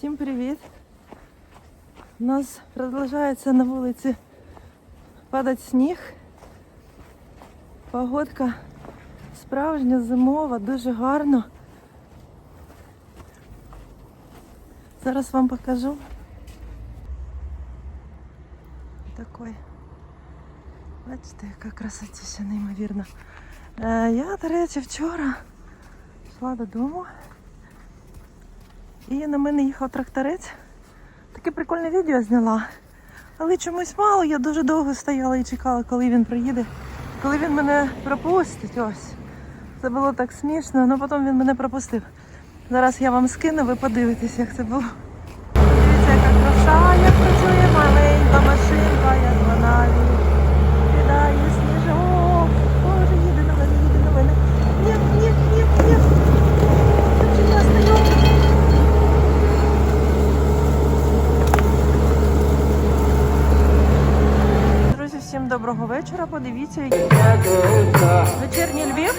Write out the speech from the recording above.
Всім привіт! У нас продовжується на вулиці падати сніг. Погодка справжня зимова, дуже гарно. Зараз вам покажу. Такой. Бачите, яка красотища неймовірна. Е, я, до речі, вчора йшла додому. І на мене їхав тракторець. Таке прикольне відео зняла. Але чомусь мало, я дуже довго стояла і чекала, коли він приїде. Коли він мене пропустить, ось. Це було так смішно, але потім він мене пропустив. Зараз я вам скину, ви подивитесь, як це було. Доброго вечора. Подивіться, вечірній Львів.